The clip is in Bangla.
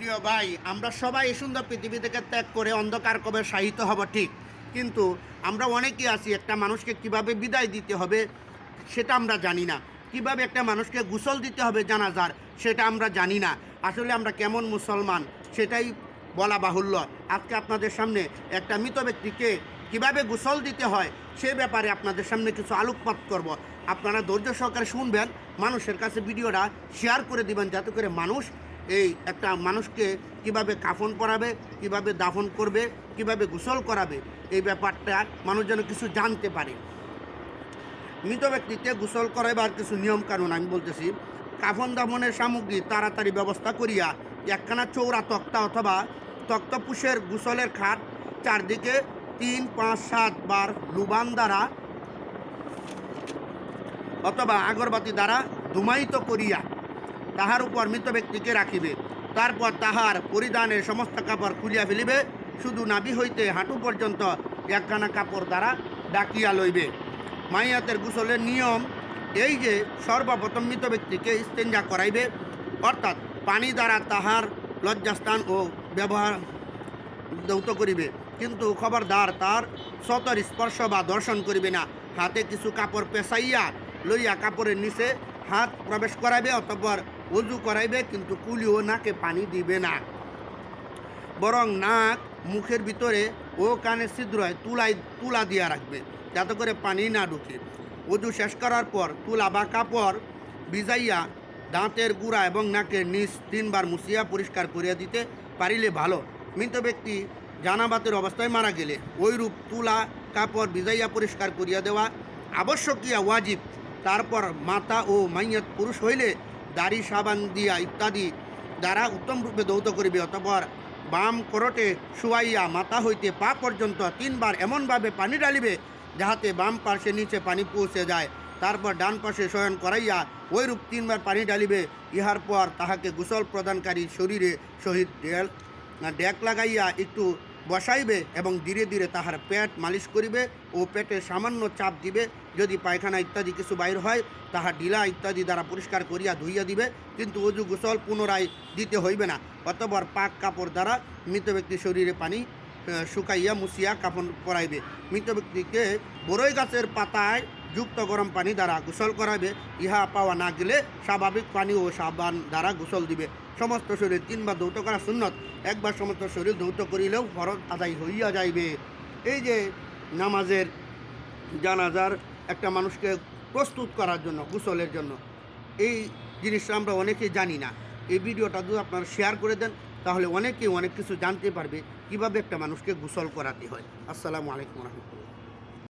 প্রিয় ভাই, আমরা সবাই এই সুন্দর পৃথিবী থেকে ত্যাগ করে অন্ধকার কবে সাহিত হব ঠিক। কিন্তু আমরা অনেকেই আছি, একটা মানুষকে কীভাবে বিদায় দিতে হবে সেটা আমরা জানি না। কীভাবে একটা মানুষকে গোসল দিতে হবে জানাজার সেটা আমরা জানি না। আসলে আমরা কেমন মুসলমান সেটাই বলা বাহুল্য। আজকে আপনাদের সামনে একটা মৃত ব্যক্তিকে কীভাবে গোসল দিতে হয় সে ব্যাপারে আপনাদের সামনে কিছু আলোকপাত করব। আপনারা ধৈর্য সহকারে শুনবেন, মানুষের কাছে ভিডিওটা শেয়ার করে দিবেন, যাতে করে মানুষ এই একটা মানুষকে কীভাবে কাফন পরাবে, কীভাবে দাফন করবে, কীভাবে গোসল করাবে, এই ব্যাপারটা মানুষ যেন কিছু জানতে পারে। মৃত ব্যক্তিতে গোসল করাইবার কিছু নিয়ম কানুন আমি বলতেছি। কাফন দাফনের সামগ্রী তাড়াতাড়ি ব্যবস্থা করিয়া একখানা চৌড়া তক্তা অথবা তক্তপুষের গোসলের খাট চারদিকে তিন, পাঁচ, সাত বার লুবান দ্বারা অথবা আগরবাতি দ্বারা ধুমায়িত করিয়া তাহার উপর মৃত ব্যক্তিকে রাখিবে। তারপর তাহার পরিধানের সমস্ত কাপড় খুলিয়া ফেলিবে। শুধু নাভি হইতে হাঁটু পর্যন্ত একখানা কাপড় দ্বারা ডাকিয়া লইবে। মাইয়াতের গোসলের নিয়ম এই যে, সর্বপ্রথম মৃত ব্যক্তিকে ইস্তেঞ্জা করাইবে। অর্থাৎ পানি দ্বারা তাহার লজ্জাস্থান ও ব্যবহার দৌত করিবে। কিন্তু খবরদার তার সতর স্পর্শ বা দর্শন করিবে না। হাতে কিছু কাপড় পেঁচাইয়া লইয়া কাপড়ের নিচে হাত প্রবেশ করাইবে, অতঃপর উজু করাইবে, কিন্তু কুলি ও নাকে পানি দিবে না। বরং নাক মুখের ভিতরে ও কানের ছিদ্রয় তুলাই তুলা দিয়া রাখবে, যাতে করে পানি না ঢুকে। উজু শেষ করার পর তুলা বা কাপড় ভিজাইয়া দাঁতের গুড়া এবং নাকের নিচ তিনবার মুছিয়া পরিষ্কার করিয়া দিতে পারিলে ভালো। মৃত ব্যক্তি জানাবাতের অবস্থায় মারা গেলে ওইরূপ তুলা, কাপড় ভিজাইয়া পরিষ্কার করিয়া দেওয়া আবশ্যকীয় ওয়াজিব। তারপর মাতা ও মাইয়াত পুরুষ হইলে দাড়ি, সাবান দিয়া ইত্যাদি দ্বারা উত্তম রূপে দৌত করিবে। অতপর বাম করটে শুয়াইয়া মাথা হইতে পা পর্যন্ত তিনবার এমনভাবে পানি ডালিবে যাহাতে বাম পার্শ্বে নিচে পানি পৌঁছে যায়। তারপর ডান পাশে শয়ন করাইয়া ওইরূপ তিনবার পানি ডালিবে ইহার পর তাহাকে গোসল প্রদানকারী শরীরে সহিত ডেল ডেক লাগাইয়া একটু বসাইবে এবং ধীরে ধীরে তাহার পেট মালিশ করিবে ও পেটে সামান্য চাপ দিবে। যদি পায়খানা ইত্যাদি কিছু বাইর হয়, তাহা ঢিলা ইত্যাদি দ্বারা পরিষ্কার করিয়া ধুইয়া দিবে। কিন্তু অজু গোসল পুনরায় দিতে হইবে না। অতবার পাক কাপড় দ্বারা মৃত ব্যক্তির শরীরে পানি শুকাইয়া মুছিয়া কাপড় পরাইবে। মৃত ব্যক্তিকে বরই গাছের পাতায় যুক্ত গরম পানি দ্বারা গোসল করাবে, ইহা পাওয়া না গেলে স্বাভাবিক পানি ও সাবান দ্বারা গোসল দিবে। সমস্ত শরীর তিনবার ধৌত করা সুন্নত, একবার সমস্ত শরীর ধৌত করিলেও ফরজ আদায় হইয়া যাইবে। এই যে নামাজের জানাজার একটা মানুষকে প্রস্তুত করার জন্য, গোসলের জন্য, এই জিনিসটা আমরা অনেকেই জানি না। এই ভিডিওটা যদি আপনারা শেয়ার করে দেন, তাহলে অনেকেই অনেক কিছু জানতে পারবে কীভাবে একটা মানুষকে গোসল করাতে হয়। আসসালামু আলাইকুম রহমতুল্লাহ।